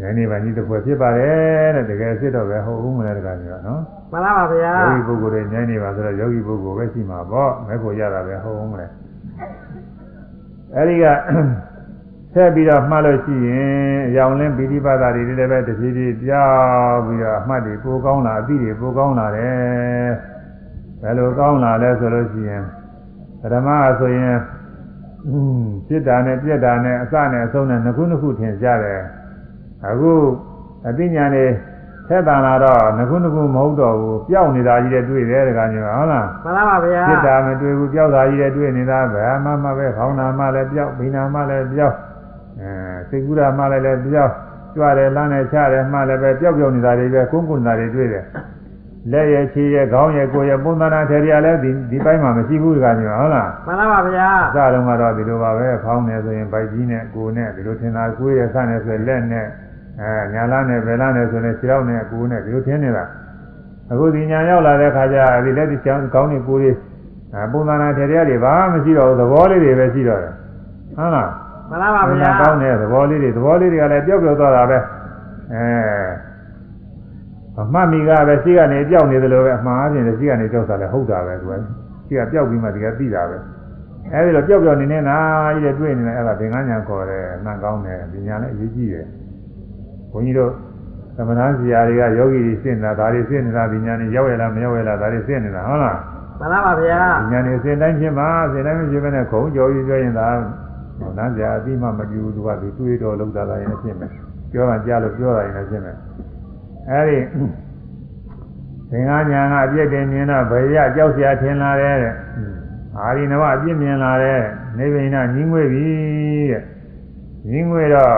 ဉာဏ်နေပါကြီးတစ်ဖွဲ့ဖြစ်ပါတယ်တဲ့တကယ်ဖြစ်တော့ပဲဟုတ်ဦးမလဲတကားကြီးကနော်မှန်လားပါဗျာယောဂီပုဂ္ဂိုလ်တွေဉာဏ်နေပါဆိုတော့ယောဂီပုဂ္ဂိုလ်ပဲရှိမှာပေါ့မဲ့ကိုရတာပဲဟုတ်ဦးမလဲအဲဒီကဆက်ပြီးတော့မှတ်လို့ရှိရင်အယောင်လင်းပိဋိပတ်တာတွေလည်းပဲတဖြည်းဖြည်းပြောင်းပြီးတော့အမှတ်တွေပိုကောင်းလာအသည့်တွေပိုကောင်းလာတယ်ဘယ်လိုကောင်းလာလဲဆိုလို့ရှိရင်ပထမဆိုရင်อืมစိတ်ဓာတ်နဲ့ပြက်ဓာတ်နဲ့အစနဲ့အဆုံးနဲ့နှစ်ခုနှစ်ခုထင်ရှားတယ် အခုအသိဉာဏ်နဲ့ဆက်တန်လာတော့နှစ်ခုနှစ်ခုမဟုတ်တော့ဘူးပျောက်နေတာကြီးတဲ့တွေ့တယ်တခါမျိုးဟုတ်လားမှန်လားပါဗျာစိတ်ဓာတ်မတွေ့ဘူးပျောက်တာကြီးတဲ့တွေ့နေတာဘယ်မှမပဲခေါင်းနာမှလည်းပျောက်ဘိနာမှလည်းပျောက်အဲစိတ်ကူးတာမှလည်းလည်းပျောက်ကြွတယ်လမ်းနဲ့ချတယ်မှလည်းပဲပျောက်ပျောက်နေတာတွေပဲကုန်းကုန်းနေတာတွေတွေ့တယ်လက်ရဲ့ခြေရဲ့ခေါင်းရဲ့ကိုယ်ရဲ့ပုံသဏ္ဍာန်ထေရီရလည်းဒီဒီပိုင်းမှာမရှိဘူးတခါမျိုးဟုတ်လားမှန်လားပါဗျာအစတုန်းကတော့ဒီလိုပါပဲဖောင်းနေဆိုရင်ဗိုက်ကြီးနဲ့ကိုယ်နဲ့ဒီလိုထင်တာကိုယ်ရဲ့ဆန့်နေဆိုရင်လက်နဲ့ အဲညာလားနဲ့ဘယ်လားနဲ့ဆိုရင်ခြေထောက်နဲ့ကိုယ်နဲ့ဒီလိုထင်နေတာအခုဒီညာရောက်လာတဲ့ခါကျဒီလက်ဒီချောင်းကောင်းနေကိုယ်လေးအဲပုံသဏ္ဍာန်ထေရတွေဘာမှမရှိတော့ဘူးသဘောလေးတွေပဲရှိတော့တယ်ဟုတ်လားမှန်လားပါပုံသဏ္ဍာဗျာန်ကောင်းတဲ့သဘောလေးတွေသဘောလေးတွေကလည်းပျောက်ပျောက်သွားတာပဲအဲအမှတ်မိကပဲရှိကနေပျောက်နေသလိုပဲအမှားအပြင်ရှိကနေပျောက်တာလည်းဟုတ်တာပဲသူကရှိကပျောက်ပြီးမှဒီကသိတာပဲအဲဒီတော့ပျောက်ပျောက်နေနေတာကြီးတဲ့တွေ့နေတယ်အဲ့ဒါသင်္ကန်းညာခေါ်တယ်နှံကောင်းတယ်ဒီညာလည်းအရေးကြီးတယ် ဘုန်းကြီးတို့သမဏဇရာတွေကယောဂီတွေစင့်နေတာဒါတွေစင့်နေတာဒီညာနေရောက်ရလားမရောက်ရလားဒါတွေစင့်နေတာဟုတ်လားမှန်ပါပါဗျာဒီညာနေစင့်တိုင်းဖြစ်မှာစင့်တိုင်းဖြစ်မဲ့ခုံကြော်ယူကြရင်ဒါနန်းဇရာအပြီးမှမပြူသူကသူတွေးတော်လောက်တာလည်းဖြစ်မယ်ပြောတာကြားလို့ပြောတာရင်လည်းဖြစ်မယ်အဲဒီသင်္ဃာညာကအပြည့်တင်မြင်တော့ဘယ်ရကြောက်စရာထင်လာတယ်တဲ့အာရိနဝအပြည့်မြင်လာတဲ့နိဗ္ဗာန်ညှင်းငွေပြီတဲ့ညှင်းငွေတော့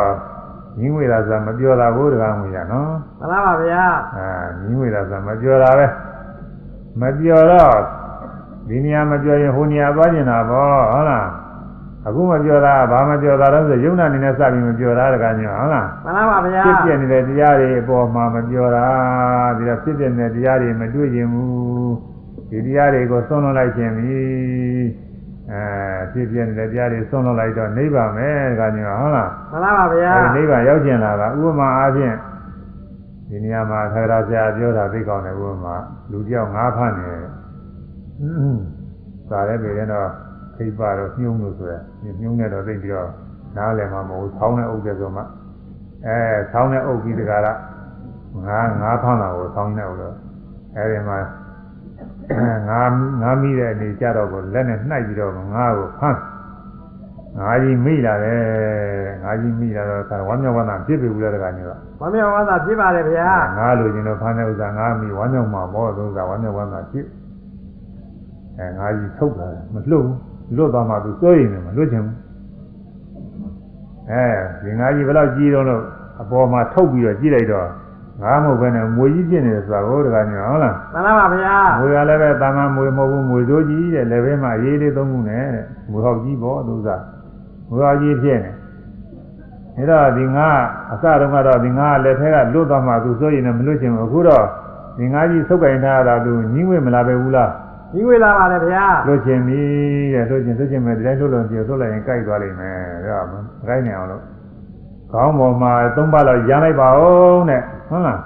ညီငွေတာဆိုမပြောတာဘူးတကားငွေရနော်မှန်လားပါဗျာအာညီငွေတာဆိုမပြောတာပဲမပြောတော့ဒီနေရာမပြောရင်ဟိုနေရာသွားကျင်တာပေါ့ဟုတ်လားအခုမပြောတာဘာမပြောတာတော့ဆိုယုံနာနေနဲ့စပြီးမပြောတာတကားညဟုတ်လားမှန်လားပါဗျာဖြစ်ပြနေတဲ့တရားတွေအပေါ်မှာမပြောတာဒီတော့ဖြစ်ပြနေတဲ့တရားတွေမတွေ့ရင်ဘူးဒီတရားတွေကိုသွန်းလွှတ်လိုက်ခြင်းပြီ အဲဖြစ်ပြနေတဲ့တရားတွေသွန်းလွှတ်လိုက်တော့နိဗ္ဗာန်ပဲကညဟုတ်လားမှန်လားပါဗျာအဲဒီနိဗ္ဗာန်ရောက်ကျင်လာတာဥပမာအားဖြင့်ဒီနေရာမှာသက္ကရာဆရာပြောတာသိကောင်းတယ်ဥပမာလူတယောက်ငါးဖမ်းနေတယ်သာရဲပေရင်တော့ခိပ်ပါတော့ညှုံလို့ဆိုရညှုံနေတော့သိပြီးတော့နားလည်မှာမဟုတ်ဘူးဆောင်းနဲ့အုပ်တယ်ဆိုမှအဲဆောင်းနဲ့အုပ်ပြီးတကားကငါငါဖမ်းတာကိုဆောင်းနဲ့အုပ်တော့အဲဒီမှာ ငါငါမိတဲ့အနေကြတော့ကိုလက်နဲ့နှိုက်ပြီးတော့ငါကိုဖမ်းငါကြီးမိလာတယ်ငါကြီးမိလာတော့ခါဝမ်းမြောက်ဝမ်းသာပြစ်ပြီဘူးလားတကားညတော့ဝမ်းမြောက်ဝမ်းသာဖြစ်ပါတယ်ဗျာငါလိုချင်တော့ဖမ်းတဲ့ဥစ္စာငါမိဝမ်းမြောက်မှာပေါ့သူကဝမ်းမြောက်ဝမ်းသာပြစ်အဲငါကြီးထုတ်လာတယ်မလွတ်ဘူးလွတ်သွားမှသူစိုးရိမ်နေမှာလွတ်ချင်ဘူးအဲဒီငါကြီးဘယ်လောက်ကြီးတော့လို့အပေါ်မှာထုတ်ပြီးတော့ကြည့်လိုက်တော့ ငါမဟုတ်ဘဲနဲ့မွေကြီးပြစ်နေတယ်ဆိုတာကိုတကားညဟုတ်လားမှန်လားပါဗျာမွေကလည်းပဲတာမန်မွေမဟုတ်ဘူးမွေစိုးကြီးတဲ့လည်းပဲမှအေးလေးသုံးခုနဲ့တဲ့မွေဟောက်ကြီးပေါ့သူကမွေဟောက်ကြီးဖြစ်နေဒါတော့ဒီငါအစတုန်းကတော့ဒီငါလက်ထက်ကလွတ်သွားမှသူစိုးရင်လည်းမလွတ်ချင်ဘူးအခုတော့ဒီငါကြီးဆုပ်ကင်ထားတာသူညင်းဝဲမလာပဲဘူးလားဒီဝေလာပါတယ်ဗျာလွတ်ချင်ပြီတဲ့လွတ်ချင်လွတ်ချင်မယ်ဒီတိုင်းလွတ်လို့ပြလွတ်လိုက်ရင်ကြိုက်သွားလိမ့်မယ်ဒါကမကိုင်းနိုင်အောင်လို့ ခေါင်းပေါ်မှာသုံးပါးလောက်ရမ်းလိုက်ပါဦးတဲ့ဟုတ်လား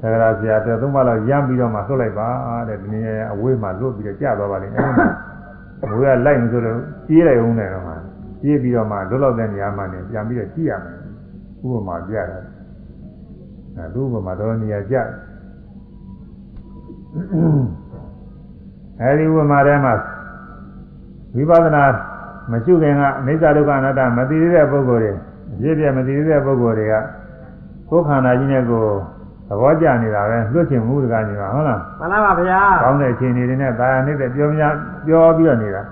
သက္ကရာဆရာပြောသုံးပါးလောက်ရမ်းပြီးတော့မှလွတ်လိုက်ပါတဲ့ဒီနေ့အဝေးမှာလွတ်ပြီးတော့ကြာသွားပါလိမ့်မယ်ဘိုးကလိုက်နေဆိုတော့ကြီးလိုက်အောင်တယ်တော့မှကြီးပြီးတော့မှလွတ်လောက်တဲ့နေရာမှာနေပြန်ပြီးတော့ကြည့်ရမယ်ဥပမာပြတာအဲသူ့ဥပမာတော့နေရာကြအဲဒီဥပမာထဲမှာဝိပဿနာမရှိခင်ကအနိစ္စဒုက္ခအနတ္တမသိသေးတဲ့ပုဂ္ဂိုလ်တွေအ ပြည့်ပြည့်မသိသေးတဲ့ပုဂ္ဂိုလ်တွေကကိုယ်ခန္ဓာကြီးနဲ့ကိုယ်သဘောကျနေတာပဲလွတ်ချင်မှုတကားကြီးပါဟုတ်လားမှန်လားပါဗျာကောင်းတဲ့အခြေအနေတွေနဲ့ဒါရနေတဲ့ပြောများပြောပြီးတော့နေတာ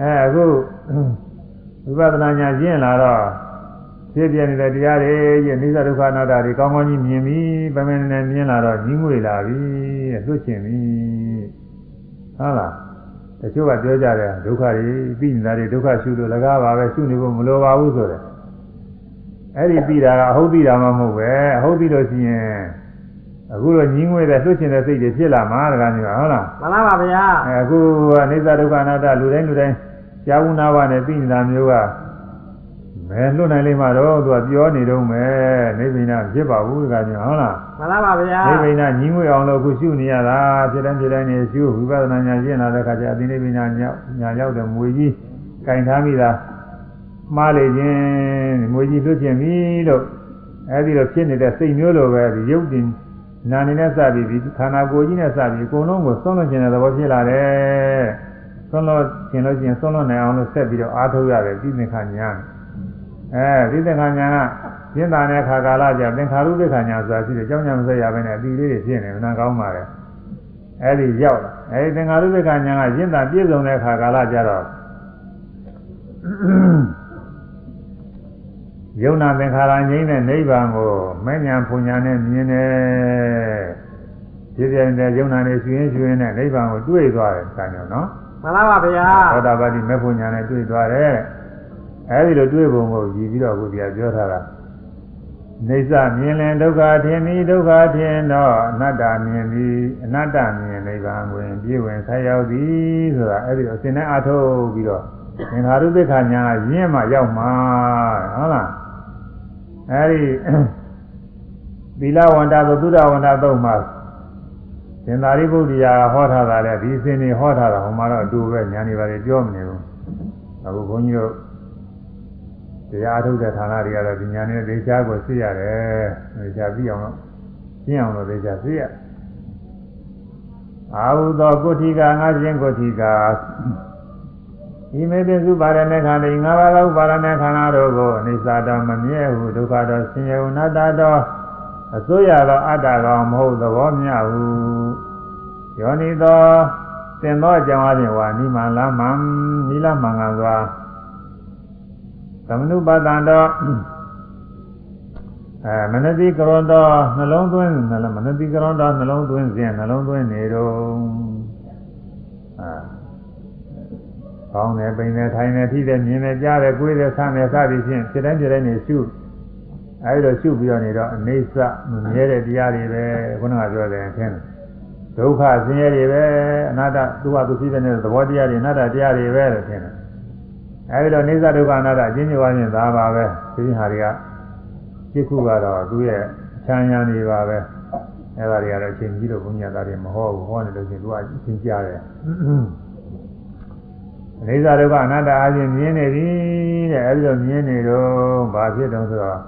အဲအခုဝိပဿနာညာကျင့်လာတော့ဖြစ်ပြနေတဲ့တရားတွေရဲ့နိစ္စဒုက္ခအနတ္တတွေကောင်းကောင်းကြီးမြင်ပြီးပမင်းနဲ့မြင်လာတော့ကြီးငွေလာပြီတဲ့လွတ်ချင်ပြီဟုတ်လားတချို့ကပြောကြတယ်ဒုက္ခတွေပြီးနေတာတွေဒုက္ခရှုလို့လကားပါပဲရှုနေဖို့မလိုပါဘူးဆိုတယ် အဲ့ဒီပြီးတာကအဟုတ်ပြီးတာမှမဟုတ်ပဲအဟုတ်ပြီးလို့ရှိရင်အခုတော့ညီးငွေတဲ့လွတ်ချင်တဲ့စိတ်တွေဖြစ်လာမှာတကားမျိုးဟုတ်လားမှန်လားပါဗျာအဲအခုကအနိစ္စဒုက္ခအနတ္တလူတိုင်းလူတိုင်းကြားဝနာဝနဲ့ပြီးနေတာမျိုးကမဲလွတ်နိုင်လိမ့်မှာတော့သူကပြောနေတော့မယ်နိဗ္ဗာန်ဖြစ်ပါဘူးကကြောင့်ဟုတ်လားမှန်လားပါဗျာနိဗ္ဗာန်ညီငွေအောင်လို့ခုရှုနေရတာဖြစ်တိုင်းဖြစ်တိုင်းနေရှုဝိပဿနာဉာဏ်ရှင်းလာတဲ့အခါကျအတိနိဗ္ဗာန်ညာညာရောက်တဲ့မွေကြီးကင်ထားမိတာ မှားလေခြင်းမွေကြီးလွတ်ခြင်းပြီလို့အဲဒီတော့ဖြစ်နေတဲ့စိတ်မျိုးလိုပဲဒီရုပ်တင်နာနေနဲ့စပြီးဒီခန္ဓာကိုယ်ကြီးနဲ့စပြီးအကုန်လုံးကိုဆုံးလွတ်ခြင်းတဲ့သဘောဖြစ်လာတယ်ဆုံးလွတ်ခြင်းလို့ရှိရင်ဆုံးလွတ်နိုင်အောင်လို့ဆက်ပြီးတော့အားထုတ်ရတယ်ပြီးသင်္ခါညာအဲဒီသင်္ခါညာကပြင်းတာတဲ့ခါကာလကျသင်္ခါရုပ္ပခါညာဆိုတာရှိတယ်ကြောင်းညာမဆက်ရဘဲနဲ့အတီလေးတွေဖြစ်နေမနာကောင်းပါလေအဲဒီရောက်လာအဲဒီသင်္ခါရုပ္ပခါညာကရင့်တာပြည့်စုံတဲ့ခါကာလကျတော့ ယုံနာသင်္ခါရငြိမ်းတဲ့နိဗ္ဗာန်ကိုမဲ့ညာပူညာနဲ့မြင်တယ်ဒီပြန်တဲ့ယုံနာနဲ့ရှင်ရှင်နဲ့နိဗ္ဗာန်ကိုတွေ့သွားတယ်ဆံကြောင့်နော်မှန်လားပါဗျာသောတာပတိမဲ့ပူညာနဲ့တွေ့သွားတယ်အဲဒီလိုတွေ့ပုံကိုကြည်ပြီးတော့အခုဒီကပြောထားတာနေသမြင်လင်ဒုက္ခထင်သည်ဒုက္ခထင်တော့အနတ္တမြင်သည်အနတ္တမြင်နိဗ္ဗာန်ကိုပြည့်ဝင်ဆက်ရောက်သည်ဆိုတာအဲဒီတော့အစဉ်နဲ့အထုတ်ပြီးတော့သင်္ခါရုပ္ပခာညာရင်းမှရောက်မှာဟုတ်လား အဲဒီသီလဝန္တာသုဒ္ဓဝန္တာသုံးမှာသင်္သာရိပုတ္တရာဟောထားတာလေဒီအစဉ်တွေဟောထားတာဟိုမှာတော့အတူပဲညာနေပါလေပြောမနေဘူးအခုဘုန်းကြီးတို့တရားထုတ်တဲ့ဌာနတွေကတော့ဒီညာနဲ့ဒေချာကိုသိရတယ်ဒေချာပြီးအောင်တော့ရှင်းအောင်လို့ဒေချာသိရအာဟုသောကုဋ္ဌိကငါရှင်ကုဋ္ဌိက ဤမေတ္တုပါရဏေခန္ဓာငါးပါးသောပါရဏေခန္ဓာတို့ကိုအနိစ္စတော်မမြဲဟုဒုက္ခတော်ဆင်းရဲဟုအနတ္တတော်အစိုးရသောအတ္တကောင်မဟုတ်သဘောမျှဟုယောနိသောသင်သောအကြောင်းအချင်းဝါနိမလမံနိလမံကစွာသမနုပတံတော်အဲမနတိကရွန်တော်နှလုံးသွင်းနှလုံးမနတိကရွန်တော်နှလုံးသွင်းစဉ်နှလုံးသွင်းနေတော့ ကောင်းတယ်ပိန်တယ်ထိုင်တယ်ထိတယ်မြင်တယ်ကြားတယ်ကိုယ်တယ်ဆမ်းတယ်စသည်ဖြင့်ဖြစ်တိုင်းဖြစ်တိုင်းနေရှုအဲဒီတော့ရှုပြီးတော့နေတော့အနေစမမြဲတဲ့တရားတွေပဲခုနကပြောတယ်ထင်တယ်ဒုက္ခဆင်းရဲတွေပဲအနာတ္တသူ့ဟာသူဖြစ်တဲ့သဘောတရားတွေအနာတ္တတရားတွေပဲလို့ထင်တယ်အဲဒီတော့နေသဒုက္ခအနာတ္တအချင်းချင်းဝါချင်းသာပါပဲဒီဟာတွေကပြစ်ခုကတော့သူ့ရဲ့ချမ်းရံနေပါပဲအဲဒါတွေကတော့အချင်းကြီးလို့ဘုညာသားတွေမဟောဘူးဟောနေလို့ချင်းသူကအချင်းကြားတယ် အနေစာဒုက္ခအနတ္တအချင်းမြင်နေပြီတဲ့အဲဒီလိုမြင်နေတော့ဘာဖြစ်တုံးဆိုတော့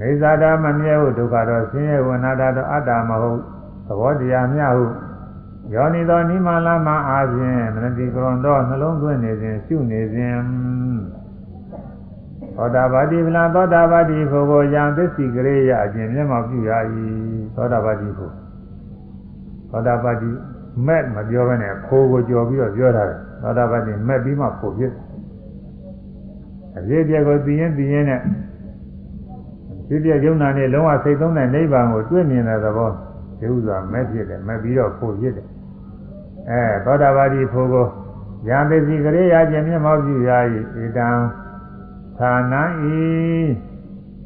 နေစာတာမမြဲဘူးဒုက္ခတော့ဆင်းရဲဝအနတ္တတော့အတ္တမဟုတ်သဘောတရားမျှဟုယောနိသောနိမလမအားဖြင့်မနတိကရွန်တော့နှလုံးသွင်းနေစဉ်ရှုနေစဉ်သောတာပတိဗလာသောတာပတိဖို့ကိုယံသစ္စိကရေယအကျင့်မျက်မှောက်ပြုရ၏သောတာပတိဖို့သောတာပတိမက်မပြောဘဲနဲ့ဖိုးကိုကြော်ပြီးတော့ပြောထားတယ် သောတာပတိမက်ပြီးမှဖို့ဖြစ်အပြည့်ပြည့်ကိုသိရင်သိရင်နဲ့ဒီပြည့်ယုံနာနဲ့လုံးဝစိတ်သုံးတဲ့နိဗ္ဗာန်ကိုတွေ့မြင်တဲ့သဘောဒီဥစွာမက်ဖြစ်တယ်မက်ပြီးတော့ဖို့ဖြစ်တယ်အဲသောတာပတိဖို့ကိုယံသစ္စိကရေယအကျင့်မျက်မှောက်ပြုရ၏ဧတံဌာနဤ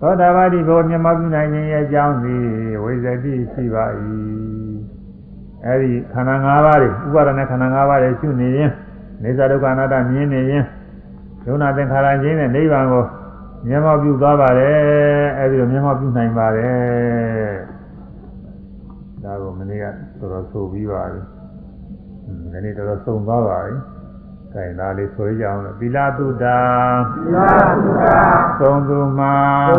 သောတာပတိဘုံမြတ်မပြုနိုင်ခြင်းရဲ့အကြောင်းသည်ဝိဇ္ဇတိရှိပါ၏အဲဒီခန္ဓာ၅ပါးတွေဥပါဒณะခန္ဓာ၅ပါးတွေရှုနေရင် နေသဒုက္ခအနတ္တမြင်နေရင်ယုံနာသင်္ခါရချင်းနဲ့နိဗ္ဗာန်ကိုမျက်မှောက်ပြုသွားပါတယ်အဲဒီလိုမျက်မှောက်ပြုနိုင်ပါတယ်ဒါကိုမနေ့ကတော်တော်ဆိုပြီးပါပြီဒီနေ့တော်တော်စုံသွားပါပြီ။အဲဒါလေးဆိုရအောင်လို့သီလတုဒ္ဒါသီလသုဒ္ဓသုံးသူမှာ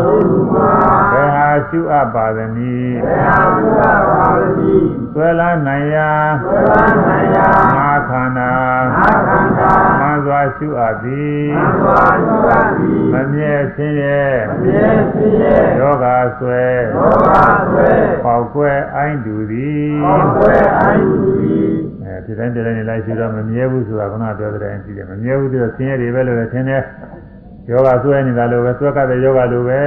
သုဒ္ဓမှာဘယ်ဟာရှုအပ်ပါသနည်းဘယ်ဟာသုဒ္ဓပါလိဆွဲလန်းနိုင်ရာဘယ်ဟာနိုင်ရာငါ ခန္ဓာအာခန္ဓာမှန်စွာရှုအပ်သည်သံဃာသုဒ္ဓတိမမြဲခြင်းရဲ့မြဲစီရဲ့ယောဂဆွဲဘောဂဆွဲပေါက်ကွဲအိုင်းတူသည်ဟောကွယ်အိုင်သူဒီအဲဒီတိုင်းဒီတိုင်းနေလိုက်ရှုတော့မမြဲဘူးဆိုတာကနပြောတဲ့တိုင်းရှိတယ်မမြဲဘူးဆိုတော့ဆင်းရဲတွေပဲလို့လည်းထင်တယ်ယောဂဆွဲနေတာလို့ပဲဆွဲကတဲ့ယောဂလိုပဲ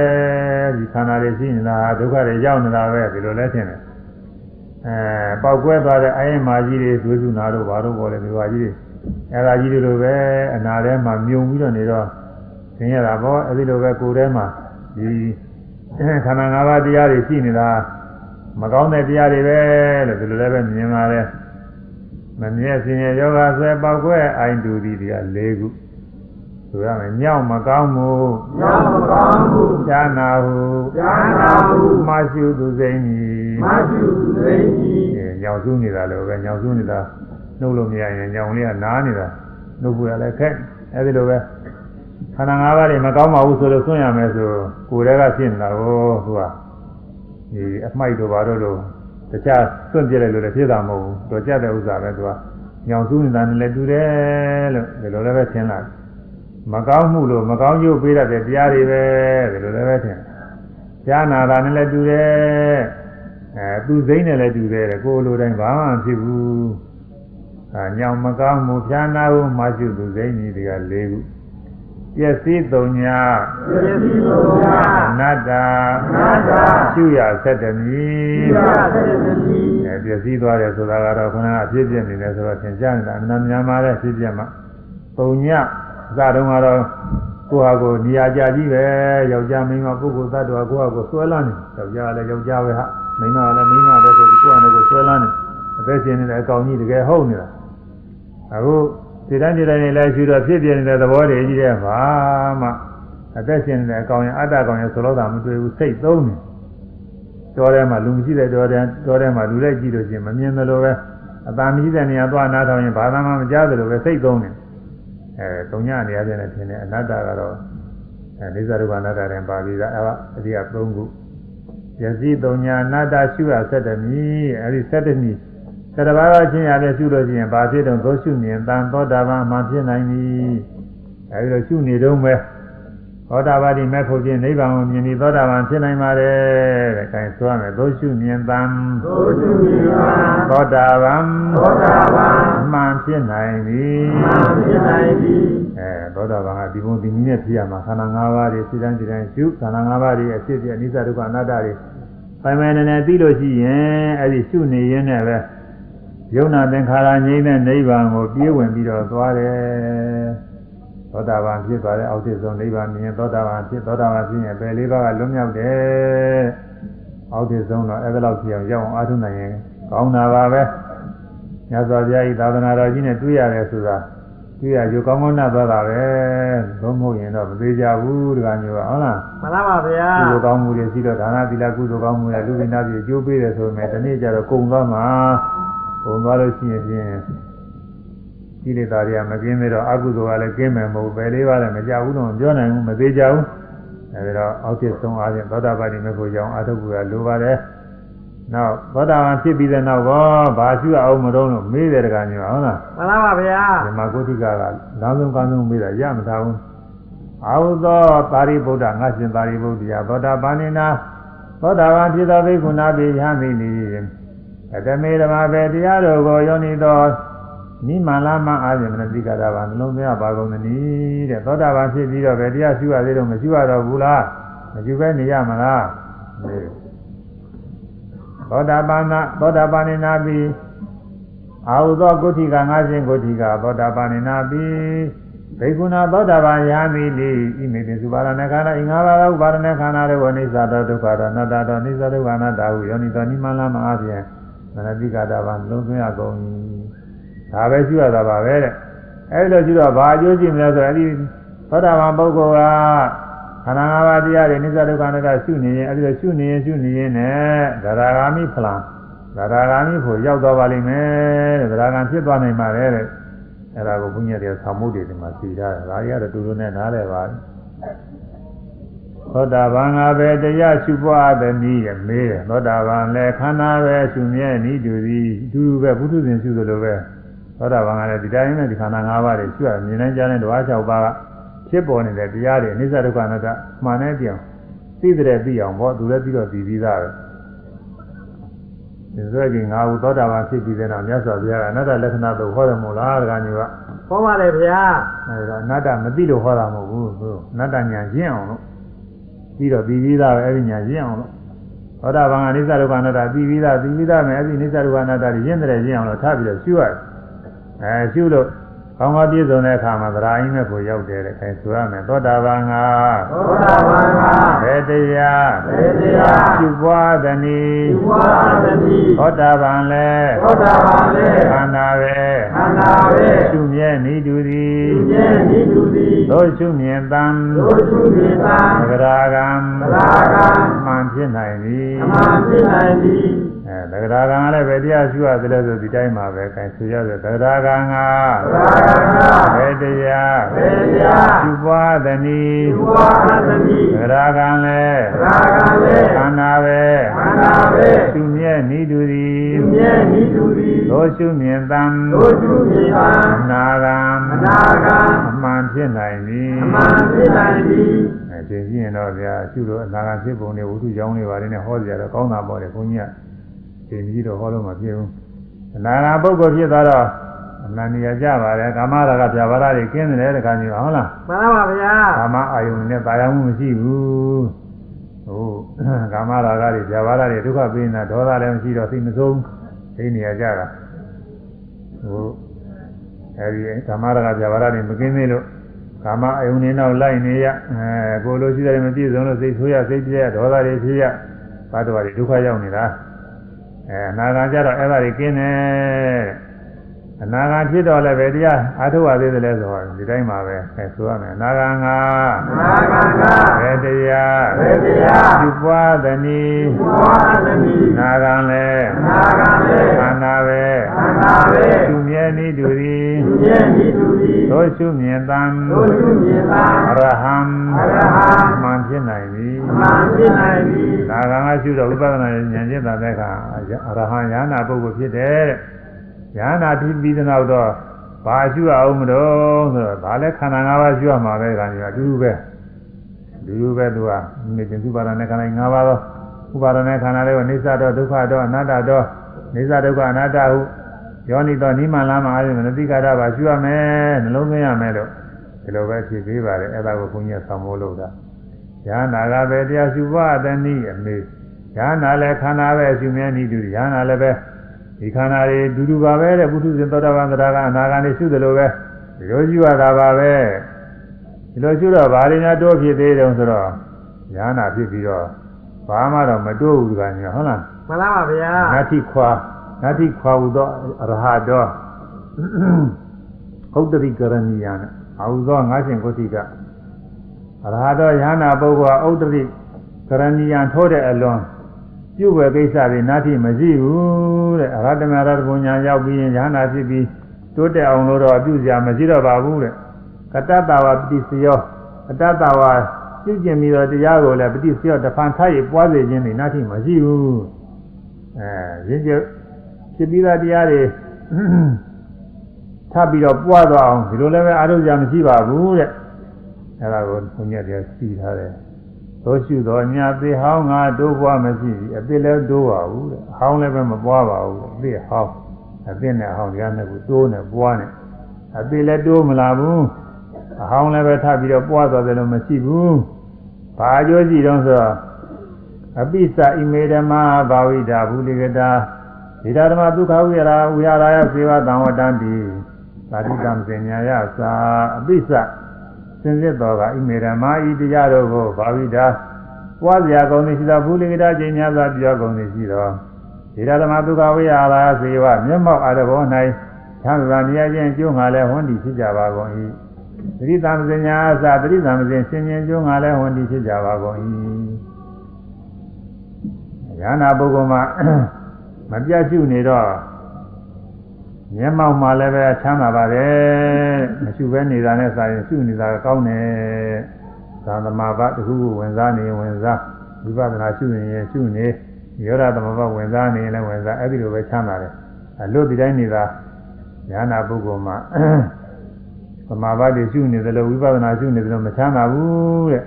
ဒီခန္ဓာတွေရှိနေတာဒုက္ခတွေရောက်နေတာပဲဒီလိုလဲထင်တယ် အဲပေါက်ကွဲသွားတဲ့အိမ်မာကြီးတွေသွေးစုနာတို့ဘာတို့ပေါ်လဲဒီဟာကြီးတွေအဲဒါကြီးတွေလိုပဲအနာထဲမှာမြုံပြီးတော့နေတော့သင်ရတာပေါ့အဲဒီလိုပဲကိုယ်ထဲမှာဒီခန္ဓာ၅ပါးတရားတွေရှိနေတာမကောင်းတဲ့တရားတွေပဲလို့ဒီလိုလည်းပဲမြင်ပါတယ်မမြဲစင်ရယောဂဆွဲပေါက်ကွဲအိုင်တူဒီတွေက၄ခုဆိုရမယ်ညောင်းမကောင်းမှုညောင်းမကောင်းမှုဈာနာဟုဉာဏ်နာမှုမရှိသူစိမ့်ကြီး မရှိသိကြီးအဲညောင်စုနေတာလို့ပဲညောင်စုနေတာနှုတ်လို့မရရင်ညောင်လေးကနားနေတာနှုတ်ဖို့ရလည်းခက်အဲဒီလိုပဲခန္ဓာ၅ပါးတွေမကောင်းပါဘူးဆိုလို့ဆွံ့ရမယ်ဆိုကိုယ်တည်းကဖြစ်နေတာကိုသူကဒီအမိုက်တို့ဘာတို့လို့တခြားဆွံ့ပြလိုက်လို့လည်းဖြစ်တာမဟုတ်ဘူးတော့ကြတဲ့ဥစ္စာပဲသူကညောင်စုနေတာနဲ့လည်းတူတယ်လို့ဒီလိုလည်းပဲထင်လာမကောင်းမှုလို့မကောင်းကျိုးပေးတတ်တဲ့တရားတွေပဲဒီလိုလည်းပဲထင်ကြားနာတာနဲ့လည်းတူတယ် အဲသူစိမ့်နဲ့လည်းတူတယ်တဲ့ကိုယ်လိုတိုင်းဘာမှမဖြစ်ဘူးအဲညောင်မကောင်းမှုဖြာနာဟုမရှိသူစိမ့်ကြီးတွေက၄ခုပျက်စီးသုံညာပစ္စည်းလုံးများအနတ္တအနတ္တရှုရဆက်တမီဤရသေတိအဲပျက်စီးသွားတယ်ဆိုတာကတော့ခဏအဖြစ်ပြနေတယ်ဆိုတော့သင်ကြားနေတာအမှန်များမှာတဲ့ဖြစ်ပြမှာသုံညာအစတုန်းကတော့ကိုယ့်ဟာကိုယ်နေရာကြကြီးပဲယောက်ျားမိန်းမပုဂ္ဂိုလ်သတ္တဝါကိုယ့်ဟာကိုယ်ဆွဲလန်းနေယောက်ျားလည်းယောက်ျားပဲဟာ မိန်းမလည်းမိန်းမပဲဆိုပြီးကိုယ့်ဟာကိုယ်ဆွဲလန်းနေအသက်ရှင်နေတဲ့အကောင်ကြီးတကယ်ဟုတ်နေတာအခုဒီတိုင်းဒီတိုင်းနေလဲရှိတော့ဖြစ်ပြနေတဲ့သဘောတည်းကြီးတဲ့ဘာမှအသက်ရှင်နေတဲ့အကောင်ရင်အတ္တကောင်ရင်ဆိုတော့တာမတွေ့ဘူးစိတ်သုံးနေတော်ထဲမှာလူမရှိတဲ့တော်ထဲတော်ထဲမှာလူလိုက်ကြည့်လို့ရှိရင်မမြင်သလိုပဲအတန်မြည်တဲ့နေရာသွားနားထောင်ရင်ဘာသာမှမကြားသလိုပဲစိတ်သုံးနေအဲတုံညနေရာချင်းနဲ့ထင်တယ်အနတ္တကတော့အဲနေသာရုပ္ပအနတ္တရင်ပါပြီးသားအဲဒါအဒီက၃ခု ယစီတုံညာအနတ္တရှုရဆက်တမီအဲဒီဆက်တမီသတ္တဘာဝချင်းရတဲ့ရှုလို့ရှိရင်ဘာဖြစ်တော့သောရှုမြင်တန်သောတာပန်မှဖြစ်နိုင်ပြီအဲဒီလိုရှုနေတော့မဲ့သောတာပတိမဲ့ဖို့ဖြင့်နိဗ္ဗာန်ကိုမြင်ပြီးသောတာပန်ဖြစ်နိုင်ပါတယ်တဲ့အဲဒါဆိုရမယ်သောရှုမြင်တန်သောတုနိဗ္ဗာန်သောတာပန်သောတာပန်မှန်ဖြစ်နိုင်ပြီမှန်ဖြစ်နိုင်သည်အဲ သောတာပန်ကဒီပုံဒီနည်းနဲ့ဖြစ်ရမှာခန္ဓာ၅ပါးတွေစိတ္တန်စိတ္တန်ရှုခန္ဓာ၅ပါးတွေအဖြစ်ပြအနိစ္စဒုက္ခအနတ္တတွေပိုင်ပိုင်နေနေသိလို့ရှိရင်အဲ့ဒီရှုနေရင်းနဲ့ပဲယုံနာသင်္ခါရငြိမ့်တဲ့နိဗ္ဗာန်ကိုပြေးဝင်ပြီးတော့သွားတယ်သောတာပန်ဖြစ်သွားတဲ့အောက်ထစ်ဆုံးနိဗ္ဗာန်မြင်သောတာပန်ဖြစ်သောတာပန်ဖြစ်ရင်ပယ်လေးပါးကလွတ်မြောက်တယ်အောက်ထစ်ဆုံးတော့အဲ့ဒါလောက်ဖြစ်အောင်ရောက်အောင်အားထုတ်နိုင်ရင်ကောင်းတာပါပဲမြတ်စွာဘုရားဤသာသနာတော်ကြီးနဲ့တွေ့ရတယ်ဆိုတာ တွေ့ရကြကောင်းကောင်းနဲ့သွားတာပဲဘုံမဟုတ်ရင်တော့မသေးကြဘူးတကမျိုးဟုတ်လားမှန်လားပါဗျာကုသိုလ်ကောင်းမှုတွေရှိတော့ဒါနသီလကုသိုလ်ကောင်းမှုတွေလူဝိနာပြည်အကျိုးပေးတယ်ဆိုပေမဲ့ဒီနေ့ကျတော့ကုံသွားမှာကုံသွားလို့ရှိရင်ဖြင့်ဒီလေသားတွေကမကင်းသေးတော့အကုသိုလ်ကလည်းကင်းမယ်မဟုတ်ပဲလေးပါလည်းမကြဘူးတော့မပြောနိုင်ဘူးမသေးကြဘူးအဲဒီတော့အောက်ဖြစ်ဆုံးအားဖြင့်သောတာပတိမေဖို့ကြောင့်အာထုပ်ကလိုပါတယ် နောက်သောတာပန်ဖြစ်ပြီးတဲ့နောက်တော့ဘာရှိအောင်မတော့လို့မေးတယ်တကားမျိုးဟုတ်လားမှန်လားပါဗျာဓမ္မဂုတိကကလောင်းဆုံးကောင်းဆုံးမေးတာရမထားဘူးအာဟုသောပါရိဗုဒ္ဓငါရှင်ပါရိဗုဒ္ဓရာသောတာပန်နိနာသောတာပန်ဖြစ်သောဘိက္ခုနာပိယံမိနိအတမေဓမ္မဘေတရားတော်ကိုယောနိသောနိမလာမအာဇမနတိကတာပါနှလုံးသွင်းရပါကုန်သနည်းတဲ့သောတာပန်ဖြစ်ပြီးတော့ဘယ်တရားရှိရသေးတော့မရှိရတော့ဘူးလားမယူပဲနေရမလားမေး သောတာပန်နာသောတာပန်နိနာပိအာဟုသောကုဋ္ဌိကငါးရှင်ကုဋ္ဌိကသောတာပန်နေနာပိဘိက္ခုနာသောတာပန်ယာမိလိဣမေတိသုပါရဏခန္ဓာအင်္ဂါဘာဥပါရဏခန္ဓာတို့ဝိသတောဒုက္ခတောအနတ္တတောနိစ္စဒုက္ခအနတ္တဟုယောနိသောနိမလမအားဖြင့်မနတိကတာပန်လုံးသွင်းရကုန်၏ဒါပဲရှိရတာပါပဲတဲ့အဲဒီလိုရှိတော့ဘာအကျိုးရှိမလဲဆိုတော့အဲဒီသောတာပန်ပုဂ္ဂိုလ်က ခန္ဓာ၅ပါးတရားတွေနိစ္စဒုက္ခအနတ္တရှုနေရင်အဲဒီလိုရှုနေရင်ရှုနေရင်နဲ့ဒရာဂာမိဖလံသရဂာမိဖို့ရောက်သွားပါလိမ့်မယ်တဲ့သရဂံဖြစ်သွားနိုင်ပါတယ်တဲ့အဲ့ဒါကိုဘုညာတွေကသံမှုတွေဒီမှာသိထားတယ်ဒါကြီးကတော့တူတူနဲ့နားလည်ပါသောတာပန်ကပဲတရားရှုပွားသည်နည်းရမေးတယ်သောတာပန်လည်းခန္ဓာပဲရှုမြဲနည်းတူသည်အတူတူပဲဘုသူရှင်ရှုသလိုပဲသောတာပန်ကလည်းဒီတိုင်းနဲ့ဒီခန္ဓာ၅ပါးတွေရှုရမြင်နိုင်ကြတဲ့ဓဝါ၆ပါးက ဖြစ်ပေါ်နေတဲ့တရားတွေအနိစ္စဒုက္ခအနတ္တမှန်တဲ့ပြောင်သိတဲ့သိအောင်ပေါ့သူလည်းပြီးတော့သိပြီးသားပဲဒီစွဲကြီးငါဟုသောတာပန်ဖြစ်ပြီးတဲ့နောက်မြတ်စွာဘုရားကအနတ္တလက္ခဏာသို့ဟောတယ်မို့လားတကညကဟောပါလေဗျာအဲဒါအနတ္တမသိလို့ဟောတာမဟုတ်ဘူးသူအနတ္တညာရင့်အောင်လို့ပြီးတော့ပြီးပြီးသားပဲအဲဒီညာရင့်အောင်လို့သောတာပန်ကအနိစ္စဒုက္ခအနတ္တပြီးပြီးသားပြီးပြီးသားမယ်အဲဒီအနိစ္စဒုက္ခအနတ္တတွေရင့်တယ်ရင့်အောင်လို့ထားပြီးတော့ရှုရတယ်အဲရှုလို့ ကောင်းကောင်းပြည့်စုံတဲ့အခါမှာသရာအင်းမဲ့ကိုရောက်တယ်တဲ့အဲဆိုရမယ်သောတာပန်ကသောတာပန်ကဘယ်တရားဘယ်တရားပြုပွားသနည်းဒီဝါသတိသောတာပန်လဲသောတာပန်လေခန္ဓာပဲခန္ဓာပဲရှုမြဲနေတူသည်ဒီကျဲဒီသူသည်သောရှုမြင်တံတို့သူမြေသာသဂရာကံသဂရာကံမှ န်ဖြစ်နိုင်သည်အမှန်ဖြစ်နိုင်သည်အဲသဂရာကံကလည်းပဲတရားရှုရတယ်လို့ဆိုဒီတိုင်းမှာပဲအဲဆိုရစေသဂရာကံကသဂရာကံဘယ်တရားဘယ်တရားပြုပွားသနည်းဒီဝါသတိသဂရာကံလဲသဂရာကံလေခန္ဓာပဲခန္ဓာပဲရှုမြဲနေတူသည်ဒီကျဲဒီသူသည်သောရှုမြင်တံတို့သူမြေသာအနာကံအနာကံအမှန်ဖြစ်နိုင်သည်အမှန်ဖြစ်နိုင်သည် အဲသင်ကြည့်ရင်တော့ဗျာရှုလို့အနာဂတ်ဖြစ်ပုံတွေဝိတုကြောင်းတွေပါတယ်နဲ့ဟောကြရတော့ကောင်းတာပေါ့လေခွန်ကြီးကသင်ပြီးတော့ဟောလို့မဖြစ်ဘူးအနာဂတ်ပုဂ္ဂိုလ်ဖြစ်သွားတော့အနန္တရာကြပါတယ်ကာမရာဂဗျာပါဒတွေကင်းတယ်တခါကြီးဟုတ်လားမှန်ပါပါဗျာကာမအာယုန်နဲ့တာယာမှုမရှိဘူးဟုတ်ကာမရာဂတွေဗျာပါဒတွေဒုက္ခပေးနေတာဒေါသလည်းမရှိတော့သိမဆုံးသိနေရကြတာဟုတ်အဲဒီကာမရာဂဗျာပါဒတွေမကင်းသေးလို့ ကာမအယုန်နေနောက်လိုက်နေရအဲကိုလိုရှိတယ်မပြည့်စုံလို့စိတ်ဆိုးရစိတ်ပြည့်ရဒေါသတွေဖြစ်ရဘာတော်တွေဒုက္ခရောက်နေတာအဲအနာဂတ်ကြတော့အဲ့ဒါတွေကင်းတယ်အနာဂတ်ဖြစ်တော့လည်းပဲတရားအာထုဝသေးတယ်လဲဆိုတော့ဒီတိုင်းပါပဲအဲဆိုရမယ်အနာဂတ်ငါအနာကံကဘယ်တရားဘယ်တရားပြုပွားသနည်းဒီဝါသတိနာဂံလဲအနာကံလေခန္ဓာပဲခန္ဓာပဲသူမြဲနေတူသည်ဒီကျဲဒီ သူသည်သောရှုမြင်တံတို့သူမြေသာအရဟံအရဟံမှန်ဖြစ်နိုင်သည်အမှန်ဖြစ်နိုင်သည်နာဂံကရှုတော့ဝိပဿနာဉာဏ်ကျင့်တာတဲ့အခါအရဟံဉာဏ်နာပုဂ္ဂိုလ်ဖြစ်တယ်တဲ့ဉာဏ်နာပြီးပြီးတဲ့နောက်တော့ဘာရှုရအောင်မလို့ဆိုတော့ဒါလည်းခန္ဓာ၅ပါးရှုရမှာပဲခန္ဓာကအတူတူပဲအတူတူပဲသူကနေတင်စုပါဒနဲ့ခန္ဓာ၅ပါးသောဥပါဒနဲ့ခန္ဓာလေးကိုအိသတော့ဒုက္ခတော့အနတ္တတော့အိသဒုက္ခအနတ္တဟု ယောနိတော့နိမန်လာမှာအဲဒီမနတိကာရပါရှုရမယ်နှလုံးသွင်းရမယ်လို့ဒီလိုပဲဖြစ်ပေးပါတယ်အဲ့ဒါကိုဘုန်းကြီးကဆောင်းမိုးလို့တာဉာဏ်နာကပဲတရားရှုပါတနည်းအမေဉာဏ်နာလည်းခန္ဓာပဲရှုမြဲနေတူဉာဏ်နာလည်းပဲဒီခန္ဓာတွေဒူဒူပါပဲတဲ့ဘုသူရှင်သောတာပန်သရကအနာဂါနေရှုတယ်လို့ပဲဒီလိုရှုရတာပါပဲဒီလိုရှုတော့ဘာတွေများတိုးဖြစ်သေးတယ်ဆိုတော့ဉာဏ်နာဖြစ်ပြီးတော့ဘာမှတော့မတိုးဘူးကညာဟုတ်လားမှန်ပါပါဗျာနတ္ထိခွာ နတ္ထိခွာဟူသောအရဟတောဟုတ်တတိကရဏီယနဲ့အာဟုသောငါးရှင်ကိုတိကအရဟတောယ ahanan ပုဂ္ဂိုလ်ဟာဥဒ္ဒတိကရဏီယထိုးတဲ့အလွန်ပြုဝယ်ကိစ္စတွေနာတိမရှိဘူးတဲ့အရဟတမရတဘုံညာရောက်ပြီးရင်ယ ahanan ဖြစ်ပြီးတိုးတက်အောင်လို့တော့ပြုစရာမရှိတော့ပါဘူးတဲ့ကတ္တတဝပတိစယောအတ္တတဝပြုကျင်ပြီးတော့တရားကိုလည်းပฏิစယောတဖန်ထားရပွားစေခြင်းတွေနာတိမရှိဘူးအဲရင်းကျ ဖြစ်ပြီးသားတရားတွေထပ်ပြီးတော့ပွားသွားအောင်ဒီလိုလည်းပဲအားထုတ်ကြမရှိပါဘူးတဲ့အဲဒါကိုဘုညာတရားစီထားတယ်သောရှုတော်ညာသေဟောင်းငါတိုးပွားမရှိဘူးအသေးလည်းတိုးပါဘူးတဲ့အဟောင်းလည်းပဲမပွားပါဘူးအသေးဟောင်းအသေးနဲ့အဟောင်းတရားနဲ့ကိုတိုးနဲ့ပွားနဲ့အသေးလည်းတိုးမလာဘူးအဟောင်းလည်းပဲထပ်ပြီးတော့ပွားသွားတယ်လို့မရှိဘူးဘာအကျိုးရှိတော့ဆိုတော့အပိစ္ဆဣမေဓမ္မာဘာဝိတာဘူလိကတာ ဣဒဓမ္မဒုက္ခဝိရာဝိဟာရယစေဝတံဝတ္တံတိသာတိတံစဉ္ညာယသာအပိစ္ဆစင်စစ်တော်ကဣမေဓမ္မာဤတရားတို့ကိုဘာဝိတာပွားစရာကောင်းသည်ရှိသောဘူလိကတာကျင့်ညာသာပြောကောင်းသည်ရှိသောဣဒဓမ္မဒုက္ခဝိဟာရယစေဝမျက်မှောက်အရဘော၌သံဃာမြတ်ခြင်းကျိုးငါလည်းဟွန်းဒီဖြစ်ကြပါကုန်၏သတိတံစဉ္ညာသာသတိတံစဉ္ရှင်ရှင်ကျိုးငါလည်းဟွန်းဒီဖြစ်ကြပါကုန်၏ဉာဏပုဂ္ဂိုလ်မှာ မပြတ်ရှုနေတော့မျက်မှောက်မှာလည်းပဲချမ်းသာပါတယ်မရှုဘဲနေတာနဲ့စာရင်ရှုနေတာကကောင်းတယ်သာသမာဘတခုခုဝင်စားနေဝင်စားဝိပဿနာရှုနေရင်ရှုနေရောဓသမဘဝင်စားနေရင်လည်းဝင်စားအဲ့ဒီလိုပဲချမ်းသာတယ်အလို့ဒီတိုင်းနေတာဉာဏပုဂ္ဂိုလ်မှာသမာဘတွေရှုနေတယ်လို့ဝိပဿနာရှုနေတယ်လို့မချမ်းသာဘူးတဲ့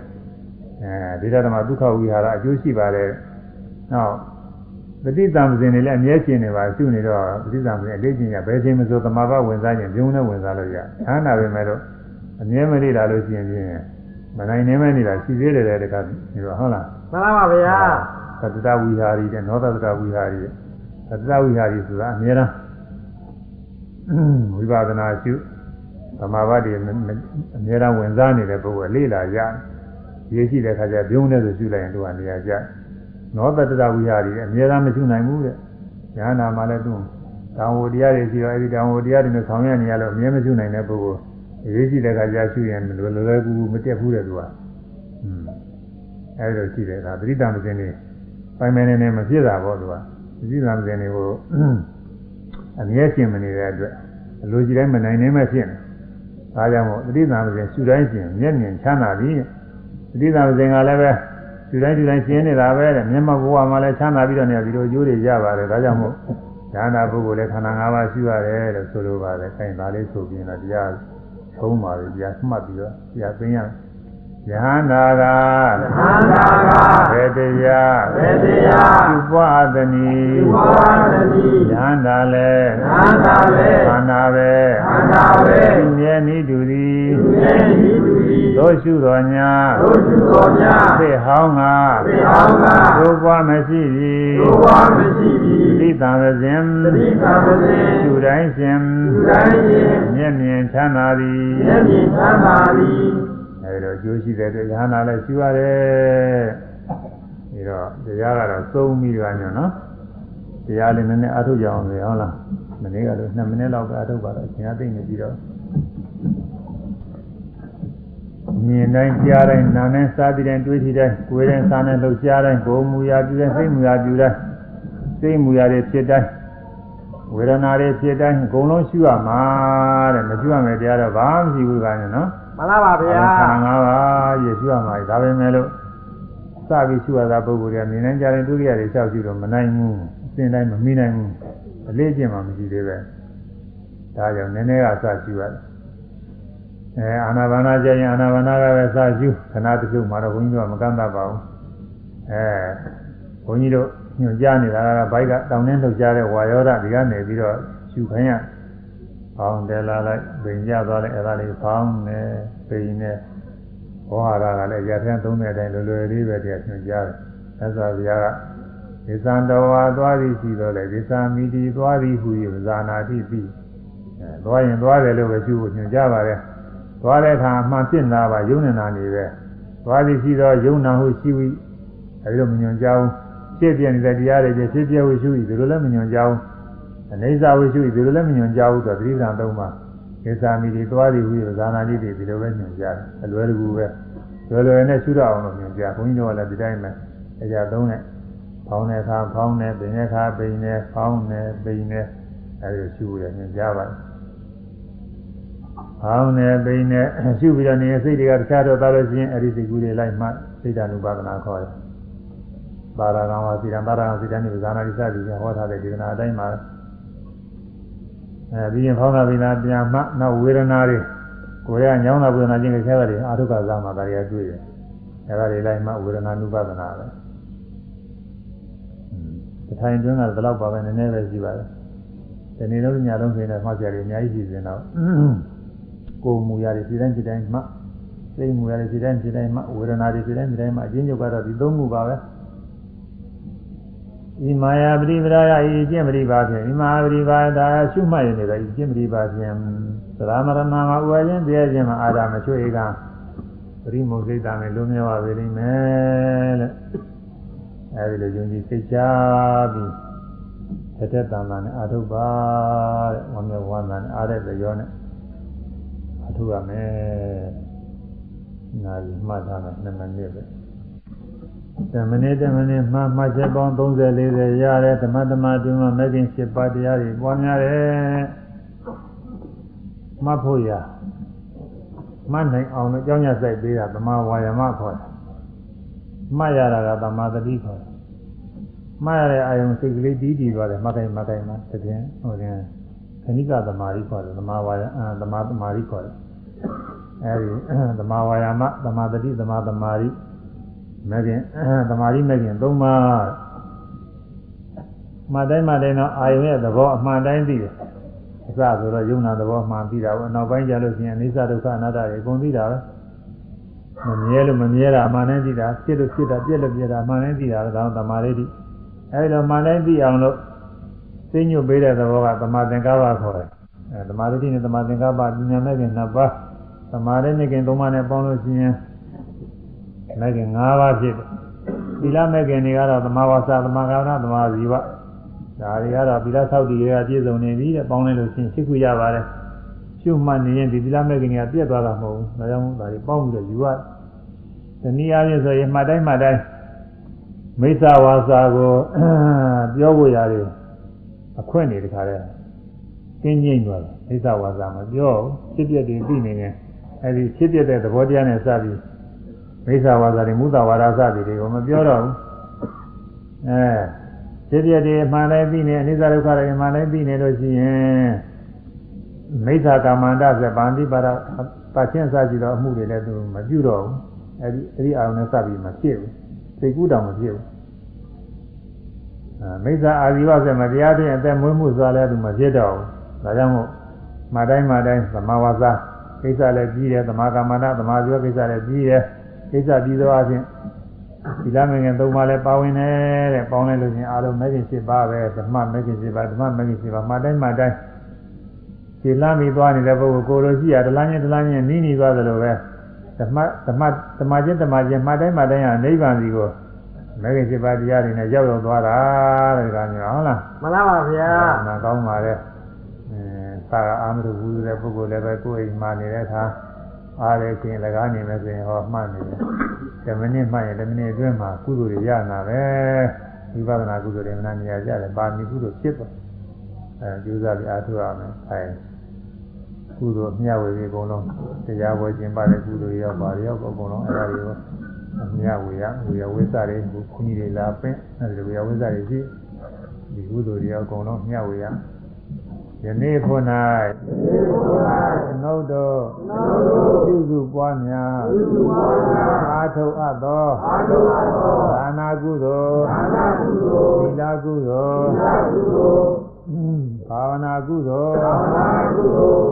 အဲဒီဓမ္မဒုက္ခဝိဟာရအကျိုးရှိပါတယ်နောက် ပฏิသံပစဉ်တွေလည်းအမြဲရှင်းနေပါရှုနေတော့ပฏิသံပစဉ်အလေးချင်းရဘယ်ချိန်မဆိုသမာဘဝင်စားရင်ပြုံးနဲ့ဝင်စားလို့ရချမ်းသာပဲမဲ့လို့အမြဲမနေလာလို့ရှိရင်ဖြင့်မနိုင်နေမဲ့နေတာရှိသေးတယ်တဲ့တခါဒီတော့ဟုတ်လားမှန်ပါပါဗျာသတ္တဝိဟာရီတဲ့နောသတ္တဝိဟာရီတဲ့သတ္တဝိဟာရီဆိုတာအမြဲတမ်းဝိပဿနာရှုသမာဘတ်တွေအများအားဝင်စားနေတဲ့ပုဂ္ဂိုလ်လေးလာရရေးရှိတဲ့ခါကျပြုံးနေဆိုရှုလိုက်ရင်သူကနေရာကျ နောတတ္တဝိဟာရီအများအားမရှုနိုင်ဘူးတဲ့ညာနာမှာလည်းသူတောင်ဝတရားတွေရှိတော့အဲဒီတောင်ဝတရားတွေနဲ့ဆောင်ရွက်နေရလို့အမြဲမရှုနိုင်တဲ့ပုဂ္ဂိုလ်ရေးရှိတဲ့ခါကျရှုရင်လွယ်လွယ်ကူကူမတက်ဘူးတဲ့သူကอืมအဲဒီလိုရှိတယ်ဒါသတိတမစင်းနေပိုင်မယ်နေမဖြစ်တာပေါ့သူကသတိတမစင်းနေကိုအမြဲရှင်မနေတဲ့အတွက်အလိုကြီးတိုင်းမနိုင်နေမှဖြစ်နေဒါကြောင့်မို့သတိတမစင်းရှုတိုင်းရှင်မျက်မြင်ချမ်းသာပြီသတိတမစင်းကလည်းပဲ ရှုတိုင်းရှုတိုင်းရှင်းနေတာပဲတဲ့မျက်မှောက်ဘဝမှာလည်းချမ်းသာပြီးတော့နေဒီလိုကျိုးတွေရပါတယ်ဒါကြောင့်မို့ဉာဏပုဂ္ဂိုလ်လည်းခန္ဓာ၅ပါးရှိရတယ်လို့ဆိုလိုပါတယ်။အဲဒါလေးဆိုပြီးတော့တရားသုံးပါပြီတရားမှတ်ပြီးတော့တရားသိရယဟန္တာကသံသာကဘေတရားဘေတရားဥပဝသနီဒီဘောရတိယဟန္တာလည်းသံသာလေခန္ဓာပဲသံသာပဲသူမြဲနိတူသည် သူရဲ့ဤသူဤသောရှုတော်ညာတို့သူတော်များသိဟောင်းကသိအောင်ကသိုးပွားမရှိပြီတို့ဝါမရှိပြီသတိတံဝဇင်သတိသာမစဉ်ရှုတိုင်းရှင်သူတိုင်းရင်မျက်မြင်ချမ်းသာသည်မျက်မြင်သံသာသည်အဲဒီတော့အကျိုးရှိတဲ့အတွက်ယဟနာလည်းရှိရတယ်ပြီးတော့တရားကတော့သုံးပြီးတော့ညနော်တရားလေးနည်းနည်းအထုတ်ကြအောင်လေဟုတ်လားမနေ့ကတော့2မိနစ်လောက်ကအထုတ်ပါတော့အချိန်အသိနေပြီးတော့ မြင်တိုင်းကြားတိုင်းနားနဲ့စားပြီးတိုင်းတွေးကြည့်တိုင်းကိုယ်တိုင်းစားနဲ့လှုပ်ရှားတိုင်းကိုယ်မူရာပြုတိုင်းစိတ်မူရာပြုတိုင်းစိတ်မူရာတွေဖြစ်တိုင်းဝေဒနာတွေဖြစ်တိုင်းအကုန်လုံးရှုရမှာတဲ့မရှုရမယ်တရားတော့ဘာမှမရှိဘူးကညနော်မှန်လားပါဗျာခန္ဓာ၅ပါးရရှိရမှာဒါပဲမဲ့လို့စပြီးရှိရတာပုဂ္ဂိုလ်တွေကမြင်နိုင်ကြတဲ့ဒုတိယတွေလျှောက်ကြည့်တော့မနိုင်ဘူးအစဉ်တိုင်းမမိနိုင်ဘူးအလေးကျင့်မှမရှိသေးပဲဒါကြောင့်နည်းနည်းကစရှိရတယ် အဲအာနာပါနာကျရင်အာနာပါနာကပဲစရှိခဏတစ်ခုမှတော့ဘုန်းကြီးတို့ကမကန့်တတ်ပါဘူးအဲဘုန်းကြီးတို့ညွှန်ကြားနေတာကဘိုက်ကတောင်းနှင်းလှုပ်ရှားတဲ့ဝါယောဓဒီကနေပြီးတော့ရှုခိုင်းရဖောင်းတယ်လာလိုက်ပင်ကြသွားလိုက်အဲ့ဒါလေးဖောင်းနေပင်နေဘောဟာရကလည်းရထန်းသုံးတဲ့အတိုင်းလွယ်လွယ်လေးပဲတရားညွှန်ကြားတယ်။သက်သာဗျာကဒီသံတော်ဝါသွားသည်ရှိတော့လေဒီသာမီတီသွားသည်ဟူ၍ဇာနာတိပြီအဲသွားရင်သွားတယ်လို့ပဲရှုဖို့ညွှန်ကြားပါတယ်။ သွားတဲ့အခါမှပြစ်လာပါယုံနေတာနေပဲသွားသည်ရှိတော့ယုံနာဟုရှိဝိအဲဒီလိုမညွှန်ကြားဘူးရှင်းပြနေတဲ့တရားတွေဖြစ်ပြဝိရှုဤဒီလိုလည်းမညွှန်ကြားဘူးအနေစာဝိရှုဒီလိုလည်းမညွန်ကြဘူးဆိုတော့သတိပ္ပံသုံးပါကေသာမီတွေသွားပြီးပြီးဇာနာတိတွေဒီလိုပဲညွန်ကြတယ်အလွယ်တကူပဲလွယ်လွယ်နဲ့ရှုရအောင်လို့ညွန်ကြဘုန်းကြီးတို့ကလည်းဒီတိုင်းပဲအကြသုံးနဲ့ဖောင်းတဲ့အခါဖောင်းနဲ့ပင်တဲ့အခါပင်နဲ့ဖောင်းနဲ့ပင်နဲ့အဲဒီလိုရှုရညွန်ကြပါတယ် ဖောင်းနဲ့ပင်နဲ့ရှုပြီးတော့နေစိတ်တွေကတခြားတော့သားလို့ရှိရင်အဲဒီစိတ်ကူးတွေလိုက်မှစိတ်ဓာနုပါဒနာခေါ်တယ်ပါရဂံဝါစီရံပါရဂံစီတန်ဒီဇာနာတိစသည်ဟောထားတဲ့ဒေသနာအတိုင်းမှာအဲပြီးရင်ဖောင်းတာပိနာပြန်မှနောက်ဝေဒနာတွေကိုယ်ရညောင်းတာဝေဒနာချင်းခဲတာတွေအာထုကဇာမှာဒါတွေကတွေ့တယ်အဲဒါတွေလိုက်မှဝေဒနာနုပါဒနာပဲတထိုင်တွင်းကဘယ်တော့ပါပဲနည်းနည်းပဲရှိပါတယ်ဒီနေ့လုံးညလုံးဆိုရင်လည်းမှတ်ကြရတယ်အများကြီးရှိစင်တော့ ကိုယ်မူရတွေဒီတိုင်းဒီတိုင်းမှစိတ်မူရတွေဒီတိုင်းဒီတိုင်းမှဝေဒနာတွေဒီတိုင်းဒီတိုင်းမှအချင်းချုပ်ကတော့ဒီသုံးခုပါပဲဤမာယာပရိပရာယဤအကျင့်ပရိပါဖြင့်ဤမာယာပရိပါဒါရှုမှတ်ရနေတဲ့ဤအကျင့်ပရိပါဖြင့်သရမရဏမှာဥပါခြင်းတရားခြင်းမှာအာရမချွေကပရိမုစိတ်တာနဲ့လုံးမြောက်ပါပေလိမ့်မယ်လို့အဲဒီလိုယုံကြည်စိတ်ချပြီးတက်တက်တန်တန်နဲ့အာထုပါတဲ့ဝမ်းမြောက်ဝမ်းသာနဲ့အားတဲ့ကြောနဲ့အာ ထုရမယ်နာရီမှတ်ထားမယ်2မိနစ်ပဲတမနေ့တမနေ့မှမှတ်ချက်ပေါင်း30 40ရတယ်ဓမ္မဓမ္မတွင်မှမဂ္ဂင်7ပါးတရားတွေပွားများတယ်မှတ်ဖို့ရမှတ်နိုင်အောင်လို့ကြောင်းရစိုက်ပေးတာသမာဝါယမခေါ်တယ်မှတ်ရတာကသမာသတိခေါ်တယ်မှတ်ရတဲ့အာယုံစိတ်ကလေးတီးတည်သွားတယ်မှတ်တိုင်းမှတ်တိုင်းမှာတကယ်ဟိုတင်ခဏိကသမာဓိခေါ်တယ်သမာဝါယအသမာသမာဓိခေါ်တယ် အဲဒီသမာဝါယမသမာသတိသမာသမာဓိမဂ္ဂင်သမာဓိမဂ္ဂင်၃ပါးမှတ်တိုင်းမှတ်တိုင်းတော့အာယုံရဲ့သဘောအမှန်တိုင်းသိတယ်အစဆိုတော့ယုံနာသဘောမှန်ပြီးတာပေါ့နောက်ပိုင်းကျလို့ရှိရင်အနိစ္စဒုက္ခအနတ္တတွေအကုန်သိတာပဲမမြဲလို့မမြဲတာအမှန်တိုင်းသိတာဖြစ်လို့ဖြစ်တာပြက်လို့ပြက်တာအမှန်တိုင်းသိတာဒါတော့သမာဓိတိအဲဒီလိုမှန်တိုင်းသိအောင်လို့သိညွတ်ပေးတဲ့သဘောကသမာသင်္ကပ္ပခေါ်တယ်အဲသမာဓိနဲ့သမာသင်္ကပ္ပပညာမဲ့ခင်နှစ်ပါး သမာဓိနဲ့ခင်သုံးပါးနဲ့ပေါင်းလို့ရှိရင်မဲ့ခင်၅ပါးဖြစ်တယ်သီလမဲ့ခင်တွေကတော့သမာဝါစာသမာကမ္မသမာဇီဝဒါတွေကတော့သီလဆောက်တည်တွေကပြည့်စုံနေပြီတဲ့ပေါင်းလိုက်လို့ရှိရင်ရှိခွေရပါတယ်ရှုမှတ်နေရင်ဒီသီလမဲ့ခင်တွေကပြည့်သွားတာမဟုတ်ဘူးဒါကြောင့်ဒါတွေပေါင်းပြီးတော့ယူရတနည်းအားဖြင့်ဆိုရင်မှတ်တိုင်းမှတ်တိုင်းမိစ္ဆာဝါစာကိုပြောဖို့ရတယ်အခွင့်နေတခါတည်းကျင်းကျင်းသွားတယ်မိစ္ဆာဝါစာမပြောဖြစ်ပြတယ်ပြီးနေရင် အဲဒီဖြစ်ပြတဲ့သဘောတရားနဲ့စပြီးမိစ္ဆာဝါစာတွေမုသဝါဒစသည်တွေကိုမပြောတော့ဘူးအဲဖြစ်ပြတယ်မှန်တိုင်းပြီးနေအနိစ္စဒုက္ခတွေမှန်တိုင်းပြီးနေလို့ရှိရင်မိစ္ဆာကာမန္တဇဗန္တိပါရပါချင်းစကြည့်တော့အမှုတွေလည်းသူမပြုတော့ဘူးအဲဒီအဲဒီအာရုံနဲ့စပြီးမဖြစ်ဘူးစိတ်ကူးတောင်မဖြစ်ဘူးအဲမိစ္ဆာအာဇီဝဆိုမတရားဖြင့်အသက်မွေးမှုစွာလည်းသူမဖြစ်တော့ဘူးဒါကြောင့်မို့မတိုင်းမတိုင်းသမာဝါစာ ကိစ္စလည်းပြီးတယ်သမာကမ္မန္တသမာဇီဝကိစ္စလည်းပြီးတယ်ကိစ္စပြီးသောအချင်းဒီလမင်္ဂန်သုံးပါးလည်းပါဝင်တယ်တဲ့ပေါင်းလိုက်လို့ချင်းအားလုံးမဂ္ဂင်7ပါးပဲဓမ္မမဂ္ဂင်7ပါးဓမ္မမဂ္ဂင်7ပါးမှတိုင်းမှတိုင်းခြေလမ်းပြီးသွားနေတဲ့ပုဂ္ဂိုလ်ကိုယ်လိုရှိရတလားချင်းတလားချင်းနီးနီးသွားသလိုပဲဓမ္မဓမ္မဓမ္မချင်းဓမ္မချင်းမှတိုင်းမှတိုင်းဟာနိဗ္ဗာန်စီကိုမဂ္ဂင်7ပါးတရားတွေနဲ့ရောက်ရောက်သွားတာတဲ့ကောင်မျိုးဟုတ်လားမှန်လားပါဗျာနာကောင်းပါလေအဲ သာအာမရဝူတဲ့ပုဂ္ဂိုလ်လည်းပဲကိုယ်အိမ်မှာနေတဲ့အခါအားလည်းချင်းလကားနေမယ်ဆိုရင်ဟောမှတ်နေတယ်10မိနစ်မှတ်ရင်10မိနစ်အတွင်းမှာကုသိုလ်တွေရနာပဲဝိပဿနာကုသိုလ်တွေမနာနေရကြတယ်ပါမီကုသိုလ်ဖြစ်သွားအဲကျိုးစားပြီးအားထုတ်ရမယ်အဲကုသိုလ်မျှဝေပြီးအကုန်လုံးတရားဝဲခြင်းပါတဲ့ကုသိုလ်ရောက်ပါရောက်အကုန်လုံးအဲ့ဒါတွေကိုမျှဝေရဝေရဝိသတွေဘုန်းကြီးတွေလာပင့်အဲဒီဝေရဝိသတွေရှိဒီကုသိုလ်တွေအကုန်လုံးမျှဝေရ ယနေ့ဖို့၌နှုတ်တော်ပြုစုပွားများအာထုတ်အပ်သောဒါနာကုသိုလ်သီလကုသိုလ် ဘာဝနာကုသိုလ်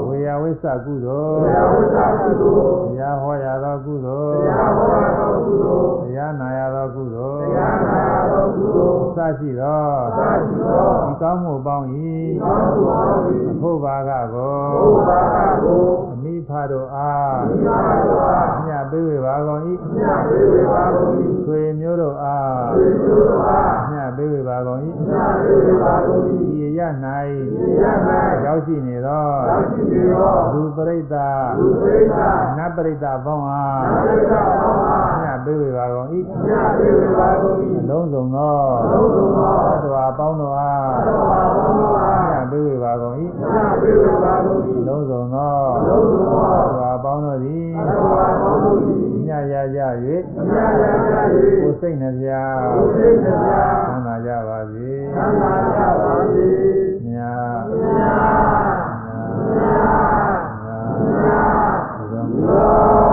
ဝေယဝိသကုသိုလ်တရားဟောရသောကုသိုလ်တရားနာရသောကုသိုလ်စရှိသောဒီကောင်းမှုပေါင်း၏အဖို့ဘာကကိုအ မိဖတို့အားမြတ်ပေးဝေပါကုန်၏ဆွေမျိုးတို့အားမြတ်ပေးဝေပါကုန်၏ဒီရ၌ရောက်ရှိနေသောလူပရိသတ်နတ်ပရိသတ်ပေါင်းအားမြတ်ပေးဝေပါကုန်၏အလုံးစုံသောသတ္တဝါပေါင်းတို့အားမြတ်ပေး ပေးဝေပါကုန်၏သမပေးဝေပါကုန်၏လုံးစုံသောလုံးစုံသောသာပေါင်းတို့သည်သာပေါင်းတို့သည်ညရကြ၍ညရကြ၍ကိုစိတ်နှပြကိုစိတ်နှပြသံသာကြပါစေသံသာကြပါစေညညညညညည